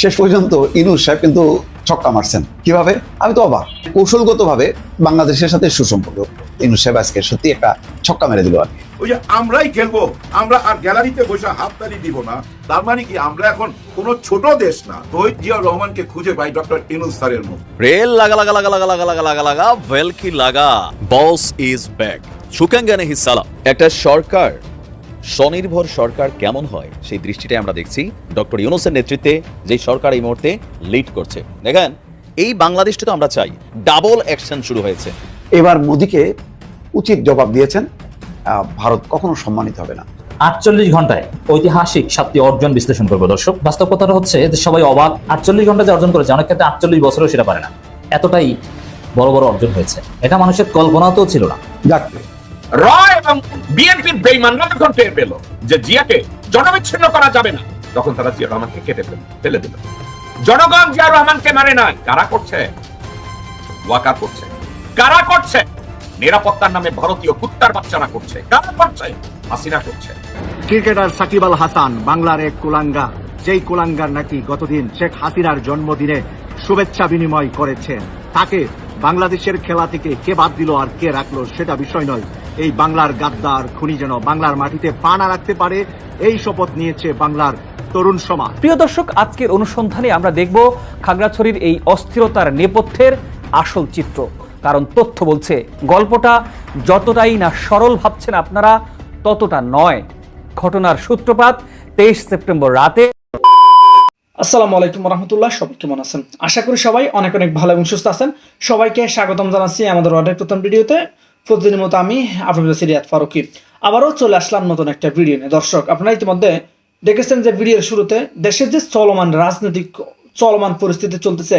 শেষ পর্যন্ত ইনুস সাহেব কিন্তু ছক্কা মারছেন। কীভাবে? আমি তো অবাক। কৌশলগতভাবে বাংলাদেশের সাথে সুসম্পর্ক। ইনুস সাহেব আজকে সত্যি একটা ছক্কা মেরে দিল আর ওই যে আমরাই খেলব আমরা আর গ্যালারিতে বসে হাততালি দিব না। তার মানে কি আমরা এখন কোনো ছোট দেশ না। রোহিত জিয়া রহমানকে খুঁজে পাই ডক্টর ইনুস স্যারের মতো রেল লাগা লাগা লাগা লাগা লাগা লাগা লাগা লাগা ভেলকি লাগা? Boss is back. সুকাঙ্গানে হি সালাম। একটা সরকার স্বনির্ভর সরকার কেমন হয় সেই দৃষ্টিটাই আমরা দেখছি ডক্টর ইউনুসের নেতৃত্বে যে সরকার এই মুহূর্তে লিড করছে। দেখেন এই বাংলাদেশটা তো আমরা চাই ডাবল অ্যাকশন শুরু হয়েছে। এবার মোদিকে উচিত জবাব দিয়েছেন আহ, ভারত কখনো সম্মানিত হবে না। আটচল্লিশ ঘন্টায় ঐতিহাসিক সাতটি অর্জন বিশ্লেষণ করব দর্শক। বাস্তব কথাটা হচ্ছে যে সবাই অবাক আটচল্লিশ ঘণ্টা যে অর্জন করেছে অনেক ক্ষেত্রে আটচল্লিশ বছরও সেটা পারে না। এতটাই বড় বড় অর্জন হয়েছে। এটা মানুষের কল্পনাতেও ছিল না। যাক এবং বিএনপির যখন টের পেল যে জিয়াকে জনবিচ্ছিন্ন করা যাবে না, তখন তারা জিয়া রহমানকে কেটে ফেল দিল। জনগণ জিয়া রহমানকে মানে নাই। কারা করছে? ওয়াকা করছে। কারা করছে? নিরাপত্তার নামে ভারতীয় কুত্তার বাচ্চারা করছে। কারা করছে? হাসিনা করছে। ক্রিকেটার সাকিব আল হাসান, বাংলার এক কুলাঙ্গার যেই কুলাঙ্গার নাকি গতদিন শেখ হাসিনার জন্মদিনে শুভেচ্ছা বিনিময় করেছেন তাকে বাংলাদেশের খেলা থেকে কে বাদ দিল আর কে রাখল সেটা বিষয় নয়। এই বাংলার গাদ্দার খুনি যেন বাংলার মাটিতে পা না রাখতে পারে এই শপথ নিয়েছে বাংলার তরুণ সমাজ। প্রিয় দর্শক আজকের অনুসন্ধানে আমরা দেখব খাগড়াছড়ির এই অস্থিরতার নেপথ্যের আসল চিত্র। কারণ তথ্য বলছে গল্পটা যতটাই না সরল ভাবছেন আপনারা ততটা নয়। ঘটনার সূত্রপাত তেইশ সেপ্টেম্বর রাতে। আসসালামু আলাইকুম রহমতুল্লাহ সবাই কেমন আছেন? আশা করি সবাই অনেক অনেক ভালো এবং সুস্থ আছেন। সবাইকে স্বাগতম জানাচ্ছি আমাদের অনেক প্রথম ভিডিওতে। প্রতিদিনের মতো আমি আপনাদের সিরিয়াত ফারুকি। আবারও চলে আসলাম নতুন একটা ভিডিও নিয়ে। দর্শক, আপনারা ইতিমধ্যে দেখেছেন যে ভিডিওর শুরুতে দেশের যে চলমান রাজনৈতিক, চলমান পরিস্থিতি চলতেছে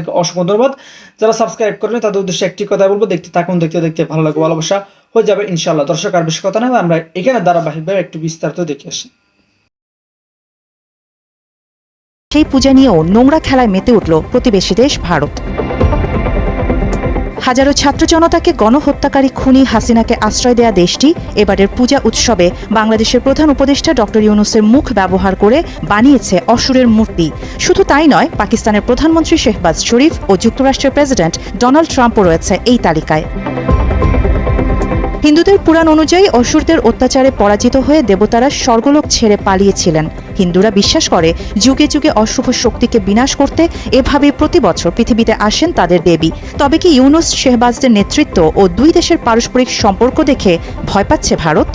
তাদেরকে অসংখ্য ধন্যবাদ। যারা সাবস্ক্রাইব করেন তাদের উদ্দেশ্যে একটি কথা বলব, দেখতে থাকুন, দেখতে দেখতে ভালো লাগবে ভালোবাসা হয়ে যাবে ইনশাল্লাহ দর্শক, আর বেশি কথা না, আমরা এখানে ধারাবাহিকভাবে একটু বিস্তারিত দেখে আসি। সেই পূজা নিয়েও নোংরা খেলায় মেতে উঠল প্রতিবেশী দেশ ভারত। হাজারো ছাত্র জনতাকে গণহত্যাকারী খুনি হাসিনাকে আশ্রয় দেয়া দেশটি এবারের পূজা উৎসবে বাংলাদেশের প্রধান উপদেষ্টা ডক্টর ইউনুসের মুখ ব্যবহার করে বানিয়েছে অসুরের মূর্তি। শুধু তাই নয়, পাকিস্তানের প্রধানমন্ত্রী শেহবাজ শরীফ ও যুক্তরাষ্ট্রের প্রেসিডেন্ট ডোনাল্ড ট্রাম্পও রয়েছে এই তালিকায়। হিন্দুদের পুরাণ অনুযায়ী অসুরদের অত্যাচারে পরাজিত হয়ে দেবতারা স্বর্গলোক ছেড়ে পালিয়েছিলেন। হিন্দুরা বিশ্বাস করে, যুগে যুগে অশুভ শক্তিকে বিনাশ করতে এভাবে প্রতি বছর পৃথিবীতে আসেন তাদের দেবী। তবে কি ইউনুস শেহবাজদের নেতৃত্ব ও দুই দেশের পারস্পরিক সম্পর্ক দেখে ভয় পাচ্ছে ভারত?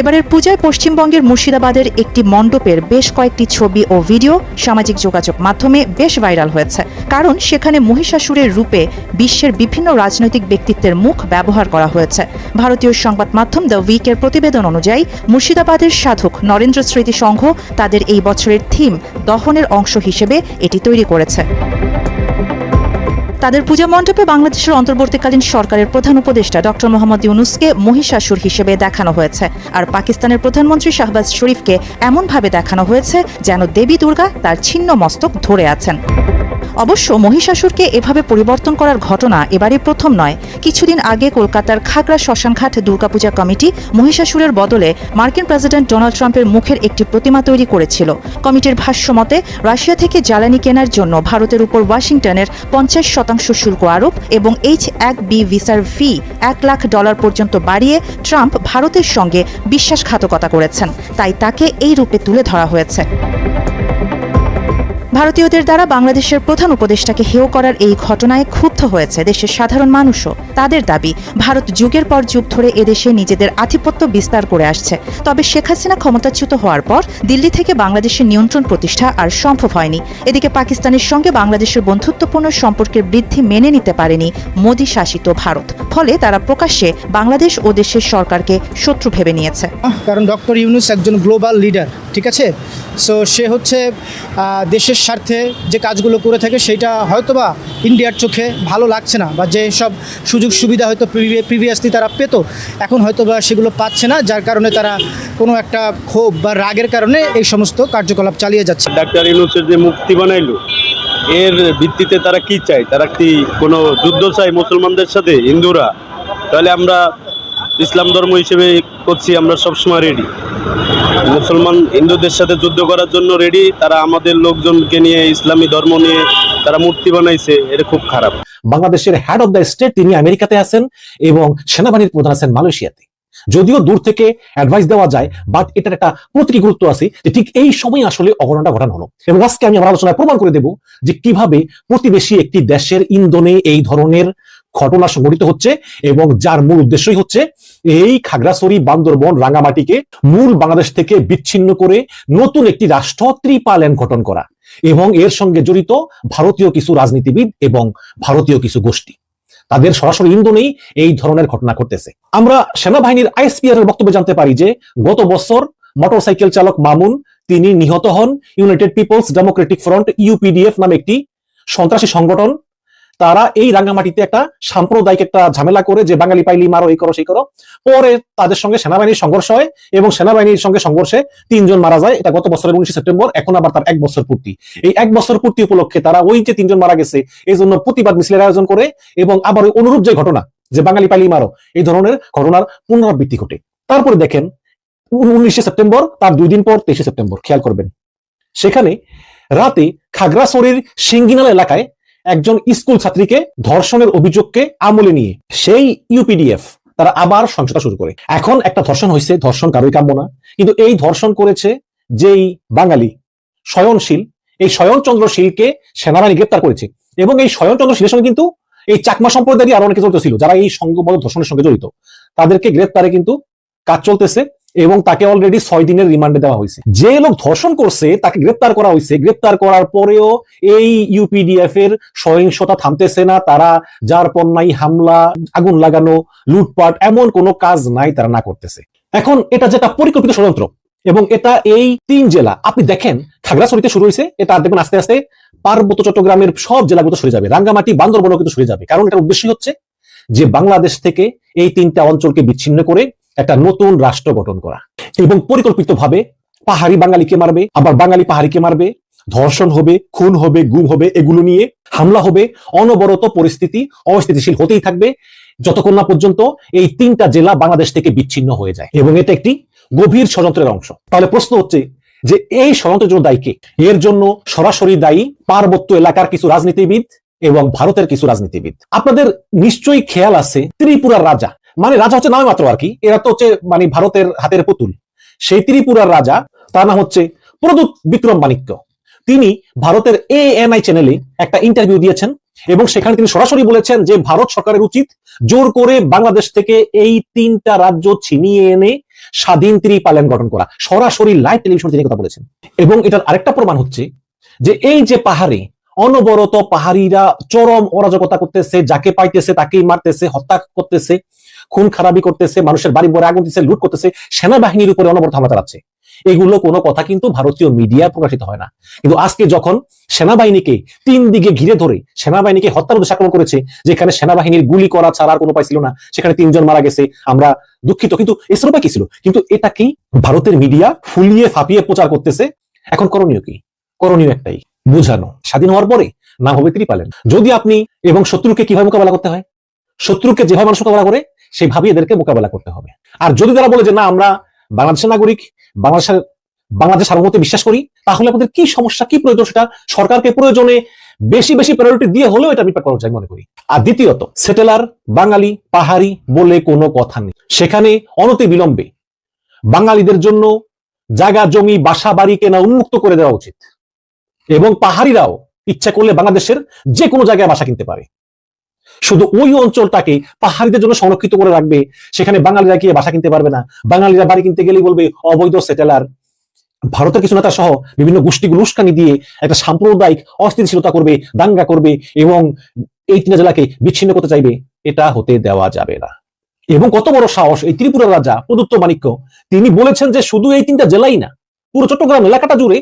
এবারের পূজায় পশ্চিমবঙ্গের মুর্শিদাবাদের একটি মণ্ডপের বেশ কয়েকটি ছবি ও ভিডিও সামাজিক যোগাযোগ মাধ্যমে বেশ ভাইরাল হয়েছে। কারণ সেখানে মহিষাসুরের রূপে বিশ্বের বিভিন্ন রাজনৈতিক ব্যক্তিত্বের মুখ ব্যবহার করা হয়েছে। ভারতীয় সংবাদ মাধ্যম দ্য উইকের প্রতিবেদন অনুযায়ী, মুর্শিদাবাদের সাধক নরেন্দ্র স্মৃতি সংঘ তাদের এই বছরের থিম দহনের অংশ হিসেবে এটি তৈরি করেছে। তাদের পূজা মণ্ডপে বাংলাদেশের অন্তর্বর্তীকালীন সরকারের প্রধান উপদেষ্টা ডক্টর মোহাম্মদ ইউনুসকে মহিষাসুর হিসেবে দেখানো হয়েছে। আর পাকিস্তানের প্রধানমন্ত্রী শাহবাজ শরীফকে এমনভাবে দেখানো হয়েছে যেন দেবী দুর্গা তার ছিন্ন মস্তক ধরে আছেন। অবশ্য মহিষাসুরকে এভাবে পরিবর্তন করার ঘটনা এবারে প্রথম নয়। কিছুদিন আগে কলকাতার খাগড়া শ্মশানঘাট দুর্গাপূজা কমিটি মহিষাসুরের বদলে মার্কিন প্রেসিডেন্ট ডোনাল্ড ট্রাম্পের মুখের একটি প্রতিমা তৈরি করেছিল। কমিটির ভাষ্য মতে, রাশিয়া থেকে জ্বালানি কেনার জন্য ভারতের উপর ওয়াশিংটনের পঞ্চাশ শতাংশ শুল্ক আরোপ এবং এইচ এক বি ভিসার ফি এক লাখ ডলার পর্যন্ত বাড়িয়ে ট্রাম্প ভারতের সঙ্গে বিশ্বাসঘাতকতা করেছেন। তাই তাকে এই রূপে তুলে ধরা হয়েছে। ভারতীয়দের দ্বারা বাংলাদেশের প্রধান উপদেষ্টাকে হেয় করার এই ঘটনায় ক্ষুব্ধ হয়েছে দেশের সাধারণ মানুষও। তাদের দাবি, ভারত যুগের পর যুগ ধরে এদেশে নিজেদের আধিপত্য বিস্তার করে আসছে। তবে শেখ হাসিনা ক্ষমতাচ্যুত হওয়ার পর দিল্লি থেকে বাংলাদেশের নিয়ন্ত্রণ প্রতিষ্ঠা আর সম্ভব হয়নি। এদিকে পাকিস্তানের সঙ্গে বাংলাদেশের বন্ধুত্বপূর্ণ সম্পর্কের বৃদ্ধি মেনে নিতে পারেনি মোদী শাসিত ভারত। ফলে তারা প্রকাশ্যে বাংলাদেশ ও দেশের সরকারকে শত্রু ভেবে নিয়েছে। কারণ ডক্টর ইউনুস একজন গ্লোবাল লিডার, ঠিক আছে? সো সে হচ্ছে দেশের স্বার্থে যে কাজগুলো করে থাকে সেটা হয়তোবা ইন্ডিয়ার চোখে ভালো লাগছে না বা যে সব সুযোগ সুবিধা হয়তো প্রিভিয়াসলি তারা পেত, এখন হয়তোবা সেগুলো পাচ্ছে না, যার কারণে তারা কোনো একটা ক্ষোভ বা রাগের কারণে এই সমস্ত কার্যকলাপ চালিয়ে যাচ্ছে। ডাক্তার ইউনুসের যে মুক্তি বানাইলো, এর ভিত্তিতে তারা কি চায়? তারা কি কোনো যুদ্ধ চায় মুসলমানদের সাথে, হিন্দুরা? তাহলে আমরা ইসলাম ধর্ম হিসেবে করছি, আমরা সবসময় রেডি মুসলমান হিন্দুদের সাথে যুদ্ধ করার জন্য রেডি তারা আমাদের লোকজনকে নিয়ে, ইসলামী ধর্ম নিয়ে তারা মূর্তি বানাইছে এটা খুব খারাপ। বাংলাদেশের হেড অব দ্য স্টেট তিনি আমেরিকাতে আছেন এবং সেনাবাহিনীর প্রধান আছেন মালয়েশিয়াতে। যদিও দূর থেকে অ্যাডভাইস দেওয়া যায় বাট এটার একটা প্রতীকী গুরুত্ব আছে যে ঠিক এই সময় আসলে অঘটনটা ঘটানো হলো। এবং আজকে আমি আমার আলোচনায় প্রমাণ করে দেব যে কীভাবে প্রতিবেশী একটি দেশের ইন্ধনে এই ধরনের ঘটনা সংঘটিত হচ্ছে এবং যার মূল উদ্দেশ্যই হচ্ছে এই খাগড়াছড়ি, বান্দরবন, রাঙামাটিকে মূল বাংলাদেশ থেকে বিচ্ছিন্ন করে নতুন একটি রাষ্ট্র ত্রিপালন গঠন করা এবং এর সঙ্গে জড়িত ভারতীয় কিছু রাজনীতিবিদ এবং ভারতীয় কিছু গোষ্ঠী। তাদের সরাসরি ইন্ধনেই এই ধরনের ঘটনা ঘটতেছে। আমরা সেনাবাহিনীর আইএসপিআর এর বক্তব্যে জানতে পারি যে গত বছর মোটরসাইকেল চালক মামুন, তিনি নিহত হন United People's Democratic Front UPDF নামে একটি সন্ত্রাসী সংগঠন তারা এই রাঙ্গামাটিতে একটা সাম্প্রদায়িক একটা ঝামেলা করে যে বাঙালি পাইলি মারো, এই করো, সেই করো। পরে তাদের সঙ্গে সেনাবাহিনীর সংঘর্ষ হয় এবং সেনাবাহিনীর সঙ্গে সংঘর্ষে তিনজন মারা যায়। এটা গত বছরের উনিশে সেপ্টেম্বর, এখন আবার তার এক বছর পূর্তি। এই এক বছর পূর্তি উপলক্ষে তারা ওই যে তিনজন মারা গেছে, এই জন্য প্রতিবাদ মিছিলের আয়োজন করে এবং আবার ওই অনুরূপ যে ঘটনা, যে বাঙালি পাইলি মারো, এই ধরনের ঘটনার পুনরাবৃত্তি ঘটে। তারপরে দেখেন উনিশে সেপ্টেম্বর, তার দুই দিন পর তেইশে সেপ্টেম্বর, খেয়াল করবেন। সেখানে রাতে খাগড়াছড়ির সিঙ্গিনাল এলাকায় একজন স্কুল ছাত্রীকে ধর্ষণের অভিযোগকে আমলে নিয়ে সেই ইউপিডিএফ তারা আবার সহিংসতা শুরু করে। এখন একটা ধর্ষণ হয়েছে ধর্ষণ কারোই কাম্য না। কিন্তু এই ধর্ষণ করেছে যেই বাঙালি স্বয়নশীল এই স্বয়নচন্দ্র শীলকে সেনাবাহিনী গ্রেপ্তার করেছে। এবং এই স্বয়নচন্দ্র শীলের সঙ্গে কিন্তু এই চাকমা সম্প্রদায়েরই আরও অনেকে জড়িত ছিল যারা এই সংঘবদ্ধ ধর্ষণের সঙ্গে জড়িত। তাদেরকে গ্রেপ্তারে কিন্তু কাজ চলতেছে। এবং তাকে অলরেডি ছয় দিনের রিমান্ডে দেওয়া হয়েছে। যে লোক ধর্ষণ করছে, তাকে গ্রেপ্তার করা হয়েছে। গ্রেপ্তার করার পরেও এই ইউপিডিএফ এর সহিংসতা থামতেছে না। তারা যার পণ্যাই হামলা, আগুন লাগানো, লুটপাট, এমন কোনো কাজ নাই তারা না করতেছে। এখন এটা যেটা পরিকল্পিত ষড়যন্ত্র, এবং এটা এই তিন জেলা, আপনি দেখেন, খাগড়াছড়িতে শুরু হয়েছে, এটা দেখবেন আস্তে আস্তে, পার্বত্য চট্টগ্রামের সব জেলাগুলো সরে যাবে। রাঙ্গামাটি, বান্দরবনও কিন্তু সরে যাবে। কারণ এটার উদ্দেশ্য হচ্ছে যে বাংলাদেশ থেকে এই তিনটা অঞ্চলকে বিচ্ছিন্ন করে একটা নতুন রাষ্ট্র গঠন করা। এবং পরিকল্পিতভাবে পাহাড়ি বাঙালিকে মারবে, আবার বাঙালি পাহাড়িকে মারবে, ধর্ষণ হবে, খুন হবে, গুম হবে, এগুলো নিয়ে হামলা হবে, অনবরত পরিস্থিতি অস্থিতিশীল হতেই থাকবে। যতক্ষণ না পর্যন্ত এই তিনটা জেলা বাংলাদেশ থেকে বিচ্ছিন্ন হয়ে যায়। এবং এটা একটি গভীর ষড়যন্ত্রের অংশ। তাহলে প্রশ্ন হচ্ছে যে এই ষড়যন্ত্রের জন্য দায়ী কে? এর জন্য সরাসরি দায়ী পার্বত্য এলাকার কিছু রাজনীতিবিদ এবং ভারতের কিছু রাজনীতিবিদ। আপনাদের নিশ্চয়ই খেয়াল আছে, ত্রিপুরার রাজা। মানে রাজা হচ্ছে নামে মাত্র আর কি। এরা তো হচ্ছে মানে ভারতের হাতের পুতুল। সেই ত্রিপুরার রাজা, তার নাম হচ্ছে প্রদূত বিক্রম মাণিক্য। তিনি ভারতের এএনআই চ্যানেলে একটা ইন্টারভিউ দিয়েছেন এবং সেখানে তিনি সরাসরি বলেছেন যে, ভারত সরকারের উচিত জোর করে বাংলাদেশ থেকে এই তিনটা রাজ্য ছিনিয়ে এনে স্বাধীন ত্রিপালন গঠন করা। সরাসরি লাইভ টেলিভিশন তিনি কথা বলেছেন। এবং এটার আরেকটা প্রমাণ হচ্ছে যে, এই যে পাহাড়ে অনবরত পাহাড়িরা চরম অরাজকতা করতেছে, যাকে পাইতেছে তাকেই মারতেছে, হত্যা করতেছে খুন খারাপি করতেছে, মানুষের বাড়ি বড় আগুন দিচ্ছে লুট করতেছে, সেনাবাহিনীর উপরে অনবরত হামলা চালাচ্ছে। এগুলো কোনো কথা কিন্তু ভারতীয় মিডিয়া প্রকাশিত হয় না। কিন্তু আজকে যখন সেনাবাহিনীকে তিন দিকে ঘিরে ধরে সেনাবাহিনীকে হত্যার উদ্দেশ্যে আক্রমণ করেছে, যেখানে সেনাবাহিনীর গুলি করা ছাড়া কোনো উপায় ছিল না, সেখানে তিনজন মারা গেছে, আমরা দুঃখিত। কিন্তু এসের উপায় কি ছিল? কিন্তু এটাকেই ভারতের মিডিয়া ফুলিয়ে ফাঁপিয়ে প্রচার করতেছে? এখন করণীয় কি? করণীয় একটাই, বুঝানো। স্বাধীন হওয়ার পরে নাম হবে তিনি পালেন যদি আপনি এবং শত্রুকে কীভাবে মোকাবেলা করতে হয়? শত্রুকে যেভাবে মানুষ মোকাবেলা করে সেইভাবে এদেরকে মোকাবেলা করতে হবে। আর যদি তারা বলে যে, না, আমরা বাংলাদেশের নাগরিক, বাংলাদেশের বাংলাদেশ সার্বভৌমত্বে বিশ্বাস করি, তাহলে আমাদের কি সমস্যা, কি প্রয়োজন সেটা সরকারকে প্রয়োজনে বেশি বেশি প্রায়োরিটি দিয়ে হলেও এটা বিপাক করা যায় মনে করি। আর দ্বিতীয়ত সেটেলার বাঙালি, পাহাড়ি বলে কোনো কথা নেই। সেখানে অনতি বিলম্বে বাঙালিদের জন্য জায়গা, জমি, বাসা, বাড়ি কেনা উন্মুক্ত করে দেওয়া উচিত। এবং পাহাড়িরাও ইচ্ছা করলে বাংলাদেশের যে কোনো জায়গায় বাসা কিনতে পারে। শুধু ওই অঞ্চলটাকে পাহাড়িদের জন্য সংরক্ষিত করে রাখবে, সেখানে বাঙালিরা গিয়ে বাসা কিনতে পারবে না। বাঙালিরা বাড়ি কিনতে গেলেই বলবে, অবৈধ সেটেলার। ভারতের কিছু নেতা সহ বিভিন্ন গোষ্ঠীগুলো উস্কানি দিয়ে একটা সাম্প্রদায়িক অস্থিতিশীলতা করবে, দাঙ্গা করবে এবং এই তিনটা জেলাকে বিচ্ছিন্ন করতে চাইবে। এটা হতে দেওয়া যাবে না। এবং কত বড় সাহস এই ত্রিপুরার রাজা, প্রদত্ত মাণিক্য। তিনি বলেছেন যে শুধু এই তিনটা জেলাই না, পুরো চট্টগ্রাম এলাকাটা জুড়ে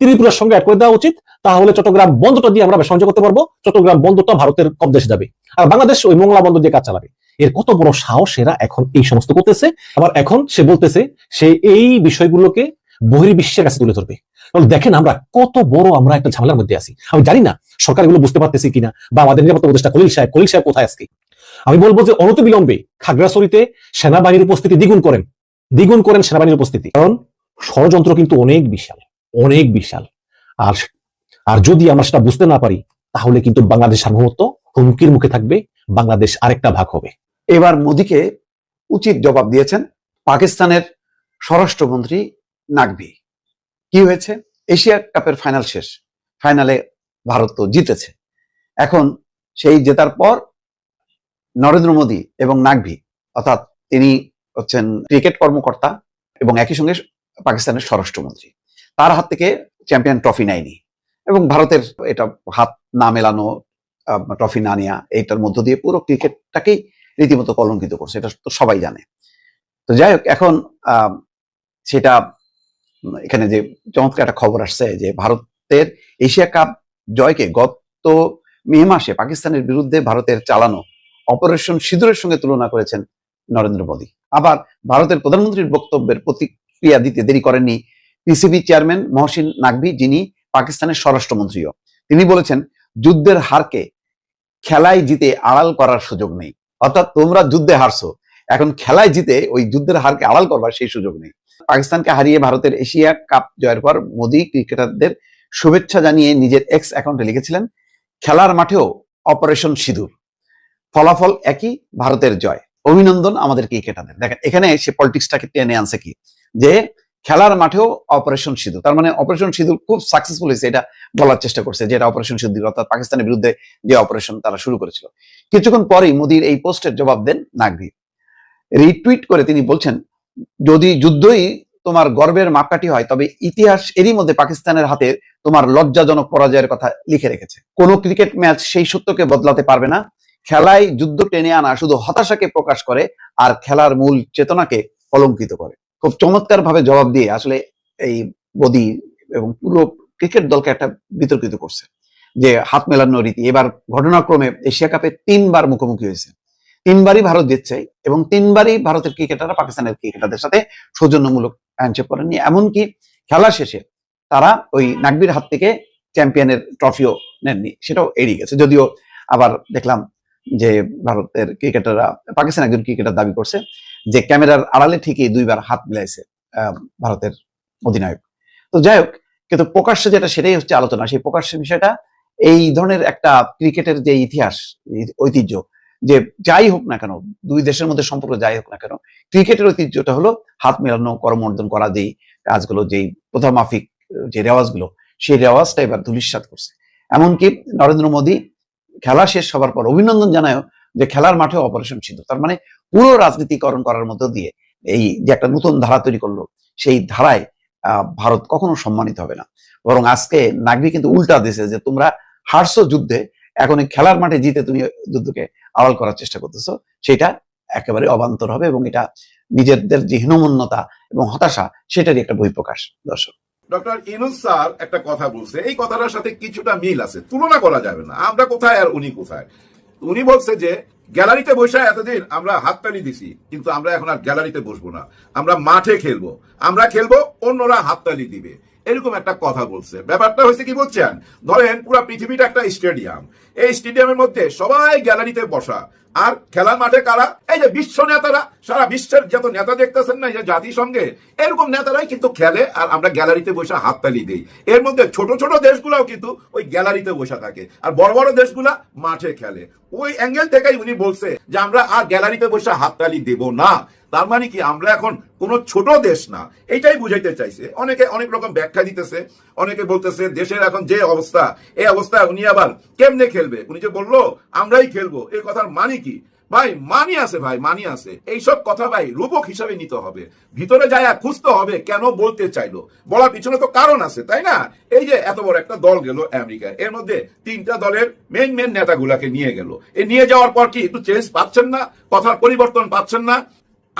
ত্রিপুরার সঙ্গে অ্যাড করে দেওয়া উচিত। তাহলে চট্টগ্রাম বন্দরটা দিয়ে আমরা ব্যবসা করতে পারব। চট্টগ্রাম বন্দরটা ভারতের কবদেশে যাবে। আর বাংলাদেশ ওই মোংলা বন্দর দিয়ে কাজ চালাবে। এর কত বড় সাহস এরা এখন এই সমস্ত করতেছে। আবার এখন সে বলতেছে, সে এই বিষয়গুলোকে বহির্বিশ্বের কাছে তুলে ধরবে। দেখেন আমরা কত বড় আমরা একটা ঝামেলার মধ্যে আছি। আমি জানি না সরকার এগুলো বুঝতে পারতেছি কিনা বা আমাদের নিরাপত্তা উপদেষ্টা কলিল সাহেব কলিল সাহেব কোথায় আজকে? আমি বলব যে অনতিবিলম্বে খাগড়াছড়িতে সেনাবাহিনীর উপস্থিতি দ্বিগুণ করেন। দ্বিগুণ করেন সেনাবাহিনীর উপস্থিতি। কারণ ষড়যন্ত্র কিন্তু অনেক বিশাল। অনেক বিশাল। আর আর যদি আমরা সেটা বুঝতে না পারি, তাহলে কিন্তু বাংলাদেশ সার্বভৌমত্ব হুমকির মুখে থাকবে, বাংলাদেশ আরেকটা ভাগ হবে। এবার মোদিকে উচিত জবাব দিয়েছেন পাকিস্তানের স্বরাষ্ট্রমন্ত্রী নাকভি। কি হয়েছে? এশিয়া কাপের ফাইনাল শেষ। ফাইনালে ভারত তো জিতেছে। এখন সেই জেতার পর নরেন্দ্র মোদী এবং নাকভি, অর্থাৎ তিনি হচ্ছেন ক্রিকেট কর্মকর্তা এবং একই সঙ্গে পাকিস্তানের স্বরাষ্ট্রমন্ত্রী। তার হাত থেকে চ্যাম্পিয়ন ট্রফি নেয়নি। এবং ভারতের এটা হাত না মেলানো ট্রফি না নেওয়া এইটার মধ্য দিয়ে পুরো ক্রিকেটটাকেই রীতিমতো কলঙ্কিত করছে, এটা তো সবাই জানে। তো যাই হোক, এখন সেটা, এখানে যে চমৎকার একটা খবর আসছে যে ভারতের এশিয়া কাপ জয়কে গত মে মাসে পাকিস্তানের বিরুদ্ধে ভারতের চালানো অপারেশন সিঁদুরের সঙ্গে তুলনা করেছেন নরেন্দ্র মোদী। আবার ভারতের প্রধানমন্ত্রীর বক্তব্যের প্রতিক্রিয়া দিতে দেরি করেননি পিসিবি চেয়ারম্যান মহসিন নাকভি, যিনি পাকিস্তানের স্বরাষ্ট্রমন্ত্রীও। তিনি বলেছেন, যুদ্ধের হারকে খেলায় জিতে আড়াল করার সুযোগ নেই। অর্থাৎ তোমরা যুদ্ধে হারছো। এখন খেলায় জিতে ওই যুদ্ধের হারকে আড়াল করবার সেই সুযোগ নেই। পাকিস্তানকে হারিয়ে ভারতের এশিয়া কাপ জয়ের পর মোদী ক্রিকেটারদের শুভেচ্ছা জানিয়ে নিজের এক্স অ্যাকাউন্টে লিখেছিলেন, খেলার মাঠেও অপারেশন সিঁদুর। ফলাফল একই, ভারতের জয়। অভিনন্দন আমাদের ক্রিকেটারদের। দেখেন, এখানে সে পলিটিক্সটাকে টেনে আনছে কি? যে খেলার মাঠেও অপারেশন সিঁদুর। তার মানে অপারেশন সিঁদুর খুব সাকসেসফুল হয়েছে, এটা বলার চেষ্টা করছে যে এটা অপারেশন সিঁদুর অর্থাৎ পাকিস্তানের বিরুদ্ধে যে অপারেশন তারা শুরু করেছিল। কিছুক্ষণ পরেই মোদির এই পোস্টের জবাব দেন নাগরি রিটুইট করে তিনি বলছেন, যদি যুদ্ধই তোমার গর্বের মাপকাঠি হয়, তবে ইতিহাস এরই মধ্যে পাকিস্তানের হাতে তোমার লজ্জাজনক পরাজয়ের কথা লিখে রেখেছে। কোনো ক্রিকেট ম্যাচ সেই সত্যকে বদলাতে পারবে না। খেলায় যুদ্ধ টেনে আনা শুধু হতাশাকে প্রকাশ করে, আর খেলার মূল চেতনাকে কলঙ্কিত করে। খুব চমৎকার ভাবে জবাব দিয়ে আসলে এই মোদি এবং পুরো ক্রিকেট দলকে একটা বিতর্কিত করছে যে হাত মেলানো রীতি। এবার ঘটনাক্রমে এশিয়া কাপে তিনবার মুখোমুখি হয়েছে। তিনবারই ভারত জিতছে এবং তিনবারই ভারতের ক্রিকেটাররা পাকিস্তানের ক্রিকেটারদের সাথে সৌজন্যমূলক হ্যান্ডশেক করেননি। এমনকি খেলা শেষে তারা ওই নাকবির হাত থেকে চ্যাম্পিয়নের ট্রফিও নেননি, সেটাও এড়িয়ে গেছে। যদিও আবার দেখলাম যে ভারতের ক্রিকেটাররা, পাকিস্তান একজন ক্রিকেটার দাবি করছে যে ক্যামেরার আড়ালে ঠিকই দুইবার হাত মিলাইছে ভারতের অধিনায়ক। তো যাই হোক, কিন্তু প্রকাশ্যে যেটা সেটাই হচ্ছে আলোচনা। সেই প্রকাশ্যে বিষয়টা এই ধরনের একটা ক্রিকেটের যে ইতিহাস ঐতিহ্য, যে যাই হোক না কেন, দুই দেশের মধ্যে সম্পর্ক যাই হোক না কেন, ক্রিকেটের ঐতিহ্যটা হলো হাত মেলানো করমর্দন করা, যেই কাজগুলো, যেই প্রথা মাফিক, যে রেওয়াজগুলো, সেই রেওয়াজটা এবার ধুলিস্বাদ করছে। এমনকি নরেন্দ্র মোদী খেলা শেষ হবার পর অভিনন্দন জানায় যে খেলার মাঠে অপারেশন ছিল। তার মানে পুরো রাজনীতিকরণ করার মধ্য দিয়ে এই যে একটা নতুন ধারা তৈরি করল, সেই ধারায় ভারত কখনো সম্মানিত হবে না। বরং আজকে নাগরি কিন্তু উল্টা দিছে যে তোমরা হারছো যুদ্ধে, এখন খেলার মাঠে জিতে তুমি যুদ্ধকে আড়াল করার চেষ্টা করতেছো, সেটা একেবারে অবান্তর হবে এবং এটা নিজেদের যে হীনমন্যতা এবং হতাশা, সেটারই একটা বহিঃপ্রকাশ, দর্শক। ডক্টর ইনুস স্যার একটা কথা বলছে। এই কথাটার সাথে কিছুটা মিল আছে। তুলনা করা যাবে না। আমরা কোথায় আর উনি কোথায়? উনি বলছে যে, গ্যালারিতে বসে এতদিন আমরা হাততালি দিছি, কিন্তু আমরা এখন আর গ্যালারিতে বসবো না। আমরা মাঠে খেলব। আমরা খেলব, অন্যরা হাততালি দিবে। এরকম একটা কথা বলছে। ব্যাপারটা হয়েছে কি বলছেন? ধরেন পুরো পৃথিবীটা একটা স্টেডিয়াম। এই স্টেডিয়ামের মধ্যে সবাই গ্যালারিতে বসা। আর খেলার মাঠে কারা? এই যে বিশ্ব নেতারা, সারা বিশ্বের যত নেতা দেখতেছেন না যে জাতিসংঘে, এরকম নেতারাই কিন্তু খেলে আর আমরা গ্যালারিতে বসে হাততালি দিই। এর মধ্যে ছোট ছোট দেশগুলাও কিন্তু ওই গ্যালারিতে বসে থাকে। আর বড় বড় দেশগুলা মাঠে খেলে। ওই অ্যাঙ্গেল থেকেই উনি বলছে যে আমরা আর গ্যালারিতে বসে হাততালি দেব না। তার মানে কি, আমরা এখন কোন ছোট দেশ না। এটাই বুঝাইতে চাইছে। অনেকে অনেক রকম ব্যাখ্যা দিতেছে। অনেকে বলতেছে, দেশের এখন যে অবস্থা, এই অবস্থায় উনি আবার কেমনে খেলবে? উনি যে বলল, আমরাই খেলব। এই কথার মানে কি? ভাই, মানি আছে ভাই, মানি আছে। এইসব কথা ভাই রূপক হিসাবে নিতে হবে। ভিতরে যায় খুঁজতে হবে কেন বলতে চাইলো। বলার পিছনে তো কারণ আছে, তাই না? এই যে এত বড় একটা দল গেল আমেরিকায় এর মধ্যে তিনটা দলের মেন মেন নেতাগুলাকে নিয়ে গেল। এই নিয়ে যাওয়ার পর কি একটু চেঞ্জ পাচ্ছেন না? কথার পরিবর্তন পাচ্ছেন না?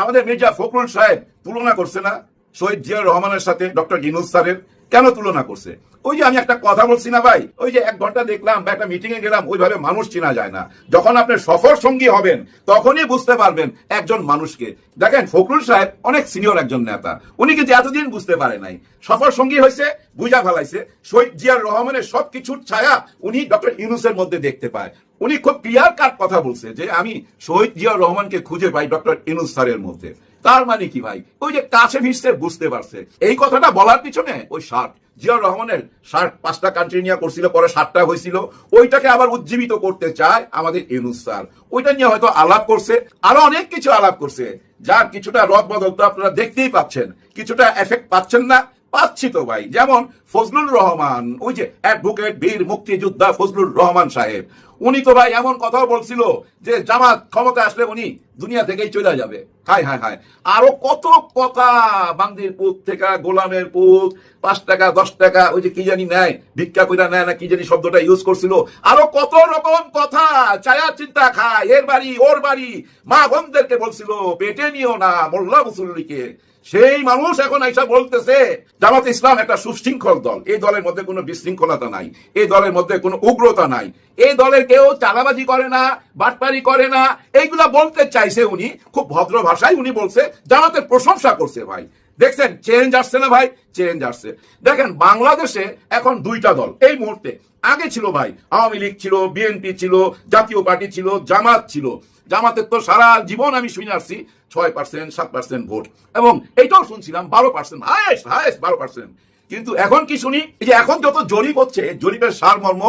আমাদের মির্জা ফখরুল সাহেব তুলনা করছে না, শহীদ জিয়া রহমানের সাথে ডক্টর ইনুস স্যারের কেন তুলনা করছে? ওই যে আমি একটা কথা বলছি না ভাই, ওই যে এক ঘণ্টা দেখলাম বা একটা মিটিং এ গেলাম, ওইভাবে মানুষ চেনা যায় না। যখন আপনি সফর সঙ্গী হবেন, তখনই বুঝতে পারবেন একজন মানুষকে। দেখেন, ফখরুল সাহেব অনেক সিনিয়র একজন নেতা। উনি কিন্তু এতদিন বুঝতে পারে নাই। সফর সঙ্গী হয়েছে, বুঝা ফেলাইছে। শহীদ জিয়ার রহমানের সবকিছুর ছায়া উনি ডক্টর ইউনুসের মধ্যে দেখতে পায়। উনি খুব ক্লিয়ার কাট কথা বলছে যে আমি শহীদ জিয়াউর রহমানকে খুঁজে পাই ডক্টর ইনুস স্যারের মধ্যে। তার মানে কি ভাই? ওই যে কাছে ভিড়ছে বুঝতে পারছে। এই কথাটা বলার পিছনে ওই শার্ট জিয়াউর রহমানের শার্ট পাঁচটা কান্ট্রি নিয়ে করছিল, পরে সাতটা হয়েছিল। ওইটাকে আবার উজ্জীবিত করতে চায় আমাদের স্যার। ওইটা নিয়ে হয়তো আলাপ করছে, আরও অনেক কিছু আলাপ করছে। যার কিছুটা রদ বদল তো আপনারা দেখতেই পাচ্ছেন। কিছুটা এফেক্ট পাচ্ছেন না। পাচ্ছি তো ভাই। যেমন ফজলুল রহমান, ওই যে অ্যাডভোকেট বীর মুক্তিযোদ্ধা ফজলুল রহমান সাহেব। উনি তো ভাই এমন কথাও বলছিল যে, জামাত ক্ষমতা আসলে উনি দুনিয়া থেকেই চলে যাবে। হাই হাই হাই আরও কত কথা বান্দির পুত থেকে গোলামের পুত পাঁচ টাকা, দশ টাকা, ওই যে কি জানি নেয়, ভিক্ষা কইরা নেয় না, কি জানি শব্দটা ইউজ করছিল। আরও কত রকম কথা চায়া চিন্তা খায়, এর বাড়ি, ওর বাড়ি। মা বোনদেরকে বলছিল, পেটে নিও না, মোল্লা মুসল্লিকে। সেই মানুষ এখন আইসা বলতেছে, জামাত ইসলাম একটা সুশৃঙ্খল দল। এই দলের মধ্যে কোনো বিশৃঙ্খলতা নাই। এই দলের মধ্যে কোনো উগ্রতা নাই। এই দলের কেউ চালাবাজি করে না, বাটপারি করে না। এইগুলা বলতে চাইছে উনি, খুব ভদ্র ভাষায় উনি বলছে, জামাতের প্রশংসা করছে ভাই। দেখছেন চেঞ্জ আসছে না ভাই? চেঞ্জ আসছে। দেখেন, বাংলাদেশে এখন দুইটা দল। এই মুহূর্তে আগে ছিল ভাই, আওয়ামী লীগ ছিল, বিএনপি ছিল, জাতীয় পার্টি ছিল, জামাত ছিল। জামাতের তো সারা জীবন আমি শুনে আসছি, ছয় পার্সেন্ট সাত পার্সেন্ট ভোট। এবং এইটাও শুনছিলাম, বারো পার্সেন্ট হায়েস্ট হায়েস্ট বারো পার্সেন্ট কিন্তু এখন কি শুনি? যে এখন যত জরিপ হচ্ছে, জরিপের সার সারমর্ম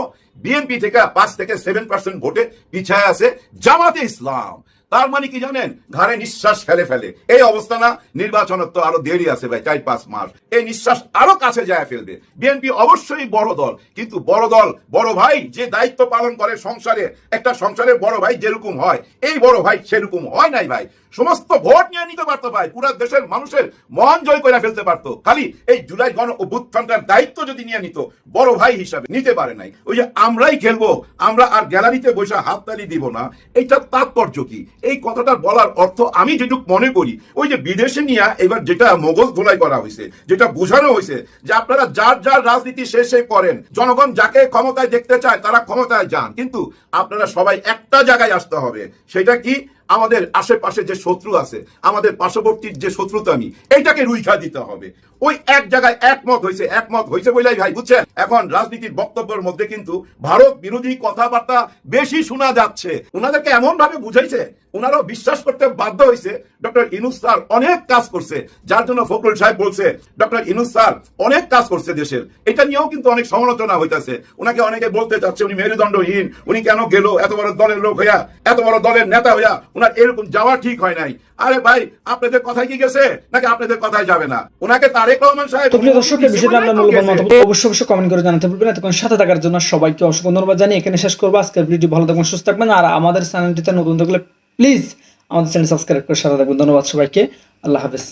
বিএনপি থেকে পাঁচ থেকে সেভেন পার্সেন্ট ভোটে পিছায় আছে জামাতে ইসলাম। তার মানে কি জানেন? ঘাড়ে নিঃশ্বাস ফেলে ফেলে। এই অবস্থা না নির্বাচনের তো আরও দেরি আছে ভাই, চার পাঁচ মাস। এই নিঃশ্বাস আরও কাছে যায় ফেলবে। বিএনপি অবশ্যই বড় দল, কিন্তু বড় দল, বড় ভাই যে দায়িত্ব পালন করে সংসারে, একটা সংসারের বড় ভাই যেরকম হয়, এই বড় ভাই সেরকম হয় নাই ভাই। সমস্ত ভোট নিয়ে নিতে পারতো ভাই। পুরা দেশের মানুষের মন জয় করে ফেলতে পারতো। খালি এই জুলাই গণ অভ্যুত্থানটার দায়িত্ব যদি নিয়ে নিত, বড় ভাই হিসাবে নিতে পারে নাই। ওই যে আমরাই খেলব, আমরা আর গ্যালারিতে বসে হাততালি দিব না এইটার তাৎপর্য কি? এই কথাটা বলার অর্থ আমি যেটুকু মনে করি, ওই যে বিদেশে নিয়ে এবার যেটা মগজ ধোলাই করা হয়েছে, যেটা বোঝানো হয়েছে, যে আপনারা যার যার রাজনীতি শেষে করেন, জনগণ যাকে ক্ষমতায় দেখতে চায় তারা ক্ষমতায় যান। কিন্তু আপনারা সবাই একটা জায়গায় আসতে হবে, সেটা কি? আমাদের আশেপাশে যে শত্রু আছে আমাদের পার্শ্ববর্তীর যে শত্রুতা শত্রুতামি এটাকে রুইখা দিতে হবে। ওই এক জায়গায় একমত হয়েছে একমত হয়েছে বলেই ভাই, বুঝছেন? এখন রাজনীতির বক্তব্যের মধ্যে কিন্তু ভারত বিরোধী কথাবার্তা বেশি শোনা যাচ্ছে। ওনাদেরকে এমন ভাবে বুঝাইছে ওনারাও বিশ্বাস করতে বাধ্য হয়েছে ডক্টর ইনুস স্যার অনেক কাজ করছে। যার জন্য ফখরুল সাহেব বলছে, ডক্টর ইনুস স্যার অনেক কাজ করছে দেশের। এটা নিয়েও কিন্তু অনেক সমালোচনা হইতাছে। ওনাকে অনেকে বলতে চাচ্ছে, উনি মেরুদণ্ডহীন, উনি কেন গেল? এত বড় দলের লোক হইয়া, এত বড় দলের নেতা হইয়া ওনার এরকম যাওয়া ঠিক হয় নাই। আরে ভাই আপনাদের কথায় কি গেছে? নাকি আপনাদের কথায় যাবে না? ওনাকে তারেক রহমান সাহেব প্রিয় দর্শক বিষয়টা আপনার মূল্যবান মতামত অবশ্যই অবশ্যই কমেন্ট করে জানাতে ভুলবেন না। তখন সাথে থাকার জন্য সবাইকে অসংখ্য ধন্যবাদ জানিয়ে এখানে শেষ করব। আজকের ভিডিও ভালো থাকবেন সুস্থ থাকবেন। আর আমাদের চ্যানেলটিতে নতুন থাকলে প্লিজ আমাদের চ্যানেল সাবস্ক্রাইব করে সাথে থাকবেন। ধন্যবাদ সবাইকে। আল্লাহ হাফেজ।